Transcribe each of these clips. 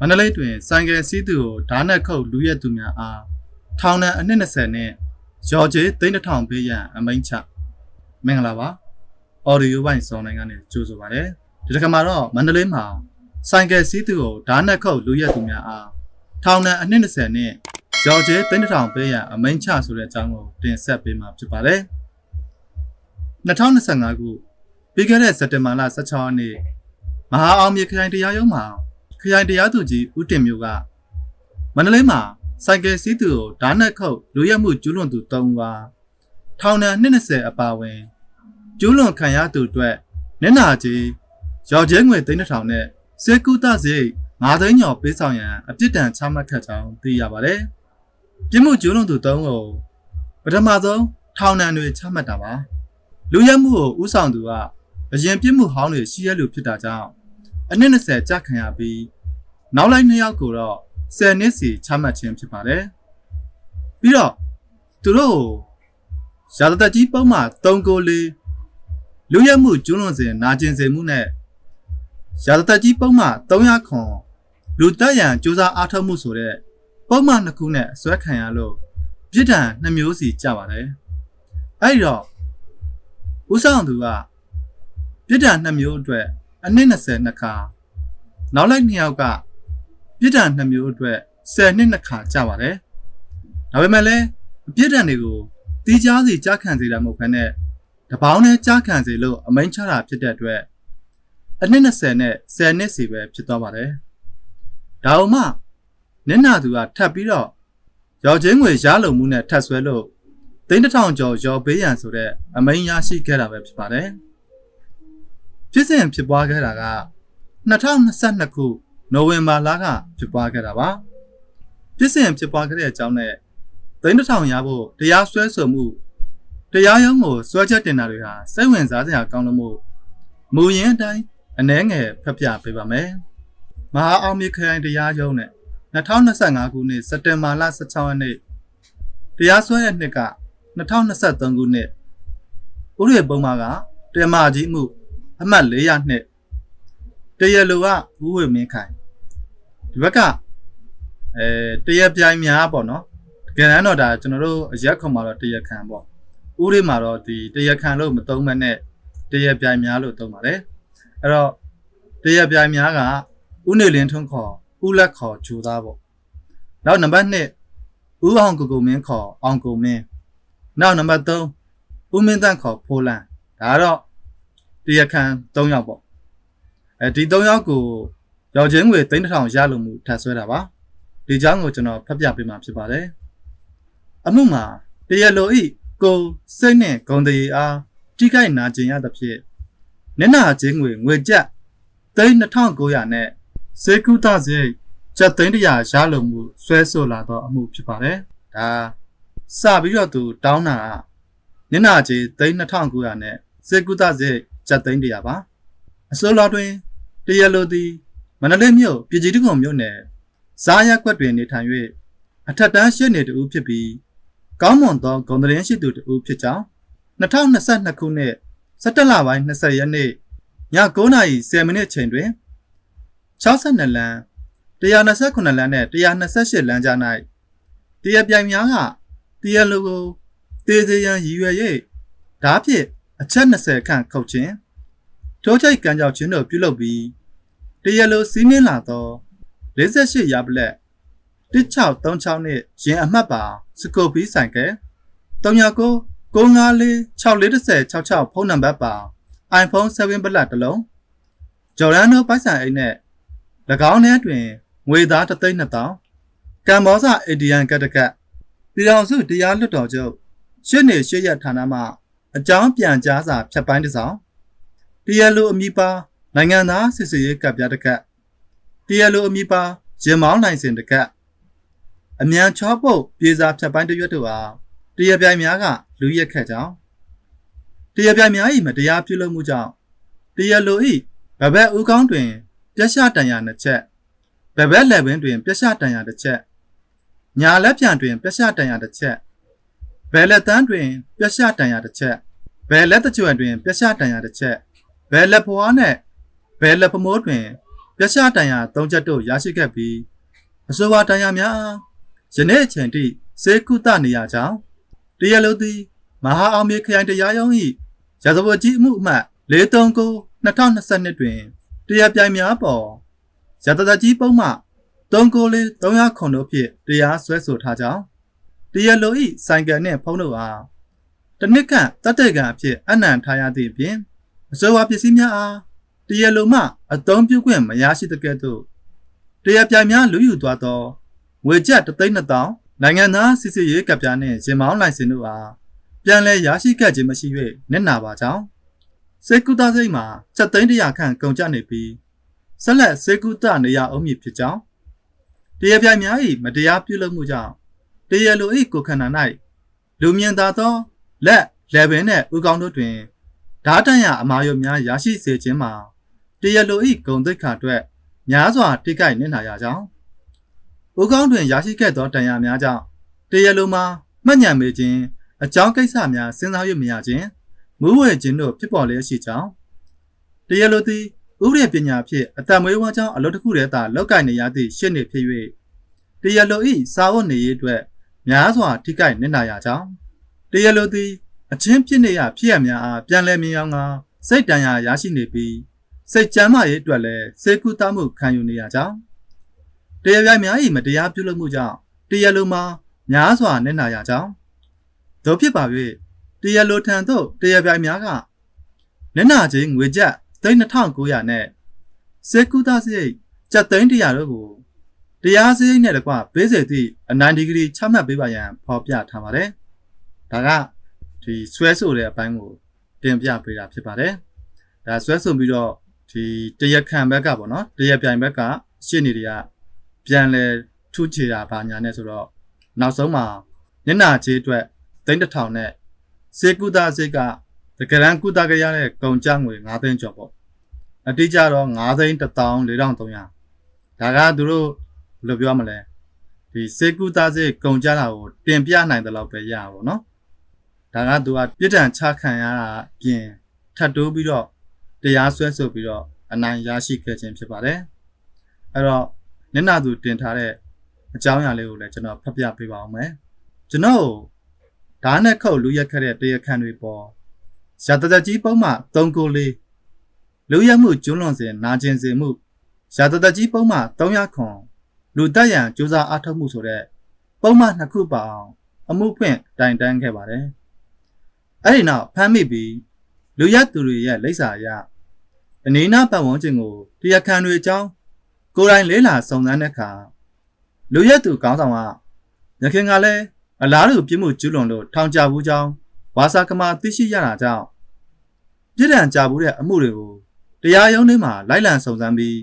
မန္တလေးတွင်ဆိုင်ကယ်စီးသူကိုဓာတ်နဲ့ခုတ်လူရက်သူများအားထောင်ဒဏ်အနှစ်20နဲ့ရော်ကျေး3000ပေးရန်အမိန့်ချမင်္ဂလာပါအော်ဒီယိုပိုင်းစောင်းနိုင်ကနေကြိုဆိုပါရစေဒီတစ်ခါမှာတော့မန္တလေးမှာဆိုင်ကယ်စီးသူကိုဓာတ်နဲ့ခုတ်လူရက်သူများအားထောင်ဒဏ်အနှစ်20နဲ့ရော်ကျေး3000ပေးရန်အမိန့်ချဆိုတဲ့အကြောင်းကိုတင်ဆက်ပေးမှာဖြစ်ပါတယ်2025ခုပြီးခဲ့တဲ့စက်တင်ဘာလ16ရက်နေ့မဟာအောင်မြေခရိုင်တရားရုံးမှာ ခရိုင်တရားသူကြီးဦးတင်မျိုးကမန္တလေးမှာစိုက်ကယ်စီးသူကိုဓာတ်နဲ့ခုတ်လူရက်မှုကျူးလွန်သူ၃ဦးပါထောင်ဒဏ်20အပါအဝင်ကျူးလွန်ခံရသူအတွက်နင့်နာကြီးရော်ကျဲငွေ3000နဲ့စေကုသစရိတ်9သိန်းကျော်ပေးဆောင်ရန်အပြစ်ဒဏ်ချမှတ်ခတ်ကြောင်းသိရပါတယ်ပြစ်မှုကျူးလွန်သူ၃ဦးကိုပထမဆုံးထောင်ဒဏ်တွေချမှတ်တာပါလူရက်မှုကိုဥဆောင်သူကအရင်ပြစ်မှုဟောင်းတွေရှိရလို့ဖြစ်တာကြောင့် အနည်း20ကြာခံရပြီးနောက်လိုက်နှစ်ယောက်ကိုတော့10နှစ်စီချမှတ်ခြင်းဖြစ်ပါတယ်။ပြီးတော့သူတို့ကိုရာဇသက်ကြီးပုံမှန်3ကို4လူရဲမှုကျွလွန်စဉ်နာကျင်စေမှုနဲ့ရာဇသက်ကြီးပုံမှန်300ခွန်လူတက်ရန်စူးစမ်းအားထုတ်မှုဆိုတဲ့ပုံမှန်နှစ်ခုနဲ့ဆွဲခံရလို့ပြစ်ဒဏ်နှစ်မျိုးစီကြပါတယ်။အဲဒီတော့ဦးဆောင်သူကပြစ်ဒဏ်နှစ်မျိုးအတွက် အနည်း20နှစ်ခါနောက်လိုက်နှစ်ယောက်ကပြစ်ဒဏ်နှစ်မျိုးအတွက်10နှစ်နှစ်ခါကြပါတယ်ဒါပေမဲ့လည်းအပြစ်ဒဏ်တွေကိုတီးခြားစီကြားခံစေတာမဟုတ်ဘဲနဲ့တပေါင်းနဲ့ကြားခံစေလို့အမိန့်ချတာဖြစ်တဲ့အတွက်အနည်း20နဲ့10နှစ်စီပဲဖြစ်သွားပါတယ်ဒါအောင်မှနင့်နာသူကထပ်ပြီးတော့ရော်ချင်းငွေရလုံမှုနဲ့ထပ်ဆွဲလို့သိန်းတစ်ထောင်ကျော်ရော်ပေးရန်ဆိုတဲ့အမိန့်ရရှိခဲ့တာပဲဖြစ်ပါတယ် ဖြစ်စဉ်ဖြစ်ပွားခဲ့တာက2022ခုနိုဝင်ဘာလကဖြစ်ပွားခဲ့တာပါဖြစ်စဉ်ဖြစ်ပွားခဲ့တဲ့အကြောင်းနဲ့သိန်းတစ်ထောင်ရဖို့တရားစွဲဆိုမှုတရားရုံးကိုစွဲချက်တင်တာတွေဟာစိတ်ဝင်စားစရာကောင်းလို့မို့မူရင်းအတိုင်းအနှဲငယ်ဖျက်ပြပေးပါမယ်မဟာအောင်မြေခရိုင်တရားရုံးနဲ့2025ခုနှစ်စက်တင်ဘာလ16ရက်နေ့တရားစွဲတဲ့နှစ်က2023ခုနှစ်ဥရိပုံမှာကတေမာကြီးမှု အမှတ်400နှစ်တရလိုကဦးဝေမင်းခိုင်ဒီဘက်ကအဲတရပြိုင်များပေါ့နော်တကယ်တမ်းတော့ဒါကျွန်တော်တို့အရက်ခုံမှာတော့တရခံပေါ့ဥရိမှာတော့ဒီတရခံလို့မသုံးမနဲ့တရပြိုင်များလို့သုံးပါတယ်အဲ့တော့တရပြိုင်များကဥနေလင်းထွန်းခေါ်ဥလက်ခေါ်ဂျူသားပေါ့နောက်နံပါတ်1ဦးအောင်ကိုကိုမင်းခေါ်အောင်ကိုမင်းနောက်နံပါတ်3ဦးမင်းတန့်ခေါ်ဖိုးလန်ဒါကတော့ တရခံ3ယောက်ပေါ့အဲဒီ၃ယောက်ကိုရောင်ချင်းငွေ3000ရလို့မှုထပ်ဆွဲတာပါဒီเจ้าကိုကျွန်တော်ဖတ်ပြပေးမှာဖြစ်ပါတယ်အမှုမှာတရလိုဤကိုစိတ်နဲ့ဂုံတရီအားထိခိုက်နာကျင်ရသဖြင့်နက်နာချင်းငွေငွေကျပ်3900နဲ့စေကုသစရိတ်ကျပ်300ရလို့မှုဆွဲဆိုလာသောအမှုဖြစ်ပါတယ်ဒါစပြီးတော့သူတောင်းတာကနက်နာချင်း3900နဲ့စေကုသစ ရိတ်ကျပ်300ပါအစိုးရတွင်တရလိုသည်မန္တလေးမြို့ပြည်ကြီးတကုံမြို့နယ်ဇာရက်ကွက်တွင်နေထိုင်၍အထက်တန်းရှစ်နေတူဖြစ်ပြီးကောင်းမွန်သောဂုံတရင်ရှိသူတူဖြစ်ကြောင်း2022ခုနှစ်17လပိုင်း20ရက်နေ့ည9:10မိနစ်အချိန်တွင်62လမ်း129လမ်းနဲ့128လမ်းကြား၌တရပြိုင်များကတရလိုကိုတေးစေရန်ရည်ရွယ်၍ဓားဖြင့် အချက်20ခန့်ခုတ်ခြင်းထိုးချိတ်ကံကြောက်ခြင်းတို့ပြုလုပ်ပြီးတရလိုစီးနှင်းလာသော48ရာပလက်1636နဲ့ရင်အမှတ်ပါစကိုပီးဆိုင်ကဲ39 9546466ဖုန်းနံပါတ်ပါ iPhone 7 Plus တစ်လုံးဂျော်ဒန်နိုပိုက်ဆံအိတ်နဲ့၎င်းထဲတွင်ငွေသား3သိန်း2000ကမ္ဘောဇအေဒီယန်ကတ်တကတ်ပြည်တော်စုတရားလွတ်တော်ချုပ်ရှစ်နေရှစ်ရက်ဌာနမှ အကြောင်းပြန်ကြားစာဖြတ်ပိုင်းတစ်စောင်တရားလိုအမိပါနိုင်ငံသားစစ်စေးရေးကပ်ပြတကတ်တရားလိုအမိပါရင်မောင်းနိုင်စင်တကတ်အမြန်ချောပုတ်ပြေစာဖြတ်ပိုင်းတရွတ်တို့ဟာတရားပြိုင်များကလူရက်ခတ်ကြောင်းတရားပြိုင်များ၏မတရားပြုလုပ်မှုကြောင့်တရားလို၏ဗဘက်ဦးကောင်းတွင်ပြက်ရှတန်ရာနှစ်ချက်ဗဘက်လက်ဝင်းတွင်ပြက်ရှတန်ရာတစ်ချက်ညာလက်ပြန်တွင်ပြက်ရှတန်ရာတစ်ချက် ဘယ်လက်တန်းတွင်ပြက်ရှတန်ရာတစ်ချက်ဘယ်လက်တကြွတွင်ပြက်ရှတန်ရာတစ်ချက်ဘယ်လက်ဖွားနဲ့ဘယ်လက်ဖမိုးတွင်ပပြရှတန်ရာ၃ချက်တို့ရရှိခဲ့ပြီးအဆိုပါတန်ရာများအားယနေ့အချိန်ထိစေကုသနေရကြောင်းတရားလုံးသည်မဟာအောင်မြေခရိုင်တရားရုံး၏ရာဇဝတ်ကြီးအမှုအမှတ်439 2022တွင်တရားပြိုင်များပေါ်ရတတကြီးပုံမှ394 300ခုတို့ဖြင့်တရားစွဲဆိုထားကြောင်း တရားလိုဤဆိုင်ကယ်နှင့်ဖုန်းတို့အားတနစ်ခန့်တတ်တဲ့ကံအဖြစ်အနံ့ထားရသည့်အပြင်အစိုးရပစ္စည်းများအားတရားလိုမှအသုံးပြုခွင့်မရရှိတဲ့ကဲ့သို့တရားပြိုင်များလူယူသွားသောငွေကျပ်3သိန်း2000နိုင်ငံသားစစ်စစ်ရေးကပ်ပြားနှင့်ရင်မောင်းလိုင်စင်တို့အားပြန်လည်ရရှိခဲ့ခြင်းမရှိ၍နစ်နာပါကြောင်းစေကုသစိတ်မှာစက်သိန်းတရာခန့်ကုန်ကျနေပြီးဆက်လက်စေကုသနေရအောင်မည်ဖြစ်ကြောင်းတရားပြိုင်များ၏မတရားပြုလုပ်မှုကြောင့် တရားလို၏ကိုခန္ဓာ၌လူမြင်သာသောလက်လက်ပင်နှင့်ဥကောင်းတို့တွင်ဓာတ်တန်ရအမာယုများရရှိစေခြင်းမှာတရားလို၏ဂုံသိက္ခာအတွက်များစွာထိခိုက်နစ်နာရကြောင်းဥကောင်းတွင်ရရှိခဲ့သောတန်ရများကြောင့်တရားလိုမှာမှတ်ညံမေခြင်းအကြောင်းကိစ္စများစဉ်းစားရမရခြင်းမူးဝဲခြင်းတို့ဖြစ်ပေါ်လျက်ရှိကြောင်းတရားလိုသည်ဥပဒေပညာဖြင့်အတမွေးဝါကြောင်းအလုပ်တစ်ခုတည်းသာလောက်ကင်နေရသည့်ရှင်းနေဖြစ်၍တရားလို၏စာဝတ်နေရေးအတွက် များစွာထိခိုက်နစ်နာရကြောင်းတရားလိုသည်အချင်းဖြစ်နေရဖြစ်ရများအားပြန်လည်မြင်အောင်ကစိတ်တန်ရာရရှိနေပြီးစိတ်ကြမ်းမာရေးအတွက်လည်းစေကုသမှုခံယူနေရကြောင်းတရားပြိုင်များ၏မတရားပြုလုပ်မှုကြောင့်တရားလိုမှာများစွာနစ်နာရကြောင်းတို့ဖြစ်ပါ၍တရားလိုထံသို့တရားပြိုင်များကနစ်နာခြင်းငွေကျပ်3900နဲ့စေကုသစရိတ်ကျပ်သိန်း100တို့ကို တရားစရိတ်နဲ့တကွပေးစေသည့်အနိုင်ဒီဂရီချမှတ်ပေးပါရန်ဖော်ပြထားပါတယ်။ဒါကဒီဆွဲဆိုတဲ့အပိုင်းကိုတင်ပြပေးတာဖြစ်ပါတယ်။ဒါဆွဲဆိုပြီးတော့ဒီတရက်ခံဘက်ကပေါ့နော်တရက်ပြိုင်ဘက်ကရှင်းနေတွေကပြန်လဲထုချေတာဘာညာနဲ့ဆိုတော့နောက်ဆုံးမှာညနာချေးအတွက်သိန်းတစ်ထောင်နဲ့စေကုသစိတ်ကတကယ်တမ်းကုသကြရတဲ့ကုန်ကျငွေ9သိန်းကျော်ပေါ့အတိအကျတော့9သိန်း14300ဒါကသူတို့ ဘယ်လိုပြောမလဲဒီစေကူသားစေကုံကြတာကိုတင်ပြနိုင်တယ်လို့ပဲရတာပေါ့နော်ဒါကသူကပြစ်ဒဏ်ချခံရတာပြင်ထပ်တိုးပြီးတော့တရားစွဲဆိုပြီးတော့အနိုင်ရရှိခဲ့ခြင်းဖြစ်ပါတယ်အဲ့တော့နင်နာသူတင်ထားတဲ့အကြောင်းအရာလေးကိုလည်းကျွန်တော်ဖတ်ပြပေးပါအောင်မယ်ကျွန်တော်ဓာတ်နဲ့ခုတ်လူရက်ခဲ့တဲ့တရားခံတွေပေါ်ရတတကြီးပုံမှန်394လူရက်မှုကျွလွန်စဉ်နာကျင်စေမှုရတတကြီးပုံမှန်300ခွန် လူတက်ရန်စူးစမ်းအားထုတ်မှုဆိုတဲ့ပုံမှနှစ်ခုပါအောင်အမှုဖွင့်တိုင်တန်းခဲ့ပါတယ်အဲ့ဒီနောက်ဖမ်းမိပြီးလူရက်သူတွေရဲ့လိပ်စာအရအနီးနားပတ်ဝန်းကျင်ကိုတရားခံတွေအကြောင်းကိုယ်တိုင်လေးလာစုံစမ်းတဲ့အခါလူရက်သူကောင်းဆောင်ကရခင်ကလည်းအလားတူပြစ်မှုကျူးလွန်လို့ထောင်ချဘူးကြောင်းဝါစာကမာသိရှိရတာကြောင့်ပြစ်ဒဏ်ကြဘူးတဲ့အမှုတွေကိုတရားရုံးထဲမှာလိုက်လံစုံစမ်းပြီး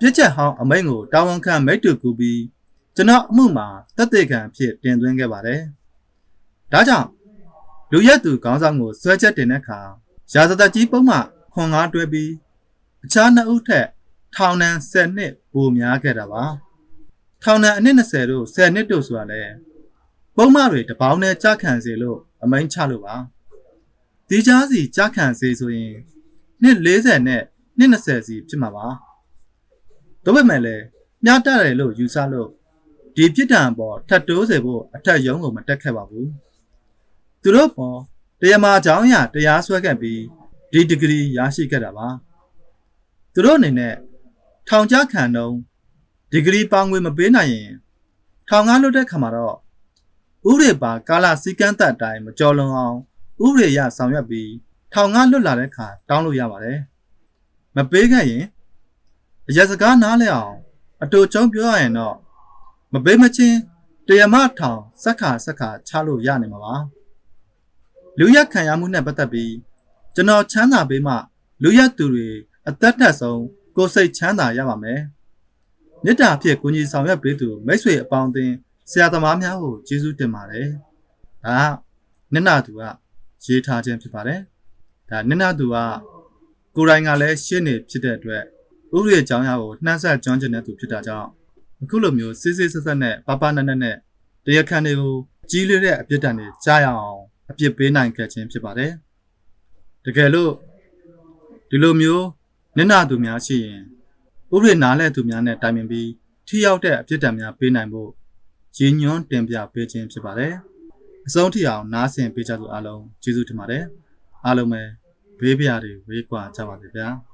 ပြစ်ချက်ဟောင်းအမိန့်ကိုတာဝန်ခံမိတ်တူကူပြီးကျွန်တော်အမှုမှာတက်တဲ့ခံဖြစ်တင်သွင်းခဲ့ပါတယ်။ဒါကြောင့်လူရက်သူခေါင်းဆောင်ကိုဆွဲချက်တင်တဲ့အခါရာဇသက်ကြီးပုံမှခွန်ငါတွဲပြီးအခြားနှစ်ဦးထက်ထောင်ဒဏ်10နှစ်ပိုများခဲ့တာပါ။ထောင်ဒဏ်အနည်း20တို့10နှစ်တို့ဆိုတာလေပုံမှတွေတပေါင်းနဲ့ကြခံစေလို့အမိန့်ချလို့ပါ။ဒီကြားစီကြခံစေဆိုရင်နှစ်40နဲ့နှစ်20စီဖြစ်မှာပါ။ ဒါပေမဲ့လည်းမြားတတယ်လို့ယူဆလို့ဒီပြစ်ဒဏ်ပေါ်ထပ်တိုးစေဖို့အထက်ရုံးကိုမတက်ခဲ့ပါဘူး။သူတို့ပေါ်တရားမှာအကြောင်းအရာတရားစွဲခဲ့ပြီးဒီဒီဂရီရရှိခဲ့တာပါ။သူတို့အနေနဲ့ထောင်ချခံတော့ဒီဂရီပေါင်ငွေမပေးနိုင်ရင်ထောင်ကားလွတ်တဲ့ခါမှာတော့ဥပဒေပါကာလစည်းကမ်းသက်အတိုင်းမကြော်လွန်အောင်ဥပဒေရဆောင်ရွက်ပြီးထောင်ကားလွတ်လာတဲ့ခါတောင်းလို့ရပါတယ်။မပေးခဲ့ရင် အရက်စကားနားလဲအောင်အတူကျုံပြောရရင်တော့မပေးမချင်းတရားမထောင်စက်ခါစက်ခါချလို့ရနိုင်မှာပါလူရက်ခံရမှုနဲ့ပတ်သက်ပြီးကျွန်တော်ချမ်းသာပေးမှလူရက်သူတွေအသက်ထက်ဆုံးကိုယ်စိတ်ချမ်းသာရပါမယ်မေတ္တာဖြင့်ကိုကြီးဆောင်ရွက်ပေးသူမိတ်ဆွေအပေါင်းအသင်းဆရာသမားများကိုကျေးဇူးတင်ပါတယ်ဒါနင့်နာသူကရေးထားခြင်းဖြစ်ပါတယ်ဒါနင့်နာသူကကိုယ်တိုင်ကလည်းရှင်းနေဖြစ်တဲ့အတွက် ဥပဒေအကြောင်းအရာကိုနှမ်းဆက်ကျွမ်းကျင်တဲ့သူဖြစ်တာကြောင့်အခုလိုမျိုးစစ်စစ်ဆက်ဆက်နဲ့ပပနက်နက်နဲ့တရားခံတွေကိုကြီးလေးတဲ့အပြစ်ဒဏ်တွေကြားရအောင်အပြစ်ပေးနိုင်ခဲ့ခြင်းဖြစ်ပါတယ်တကယ်လို့ဒီလိုမျိုးနင့်နာသူများရှိရင်ဥပဒေနားလည်သူများနဲ့တိုင်ပင်ပြီးထိရောက်တဲ့အပြစ်ဒဏ်များပေးနိုင်ဖို့ရည်ညွှန်းတင်ပြပေးခြင်းဖြစ်ပါတယ်။အဆုံးထိအောင်နားဆင်ပေးကြသူအားလုံးကျေးဇူးတင်ပါတယ်။အားလုံးပဲဘေးပရာတွေဝေးကွာကြပါစေဗျာ။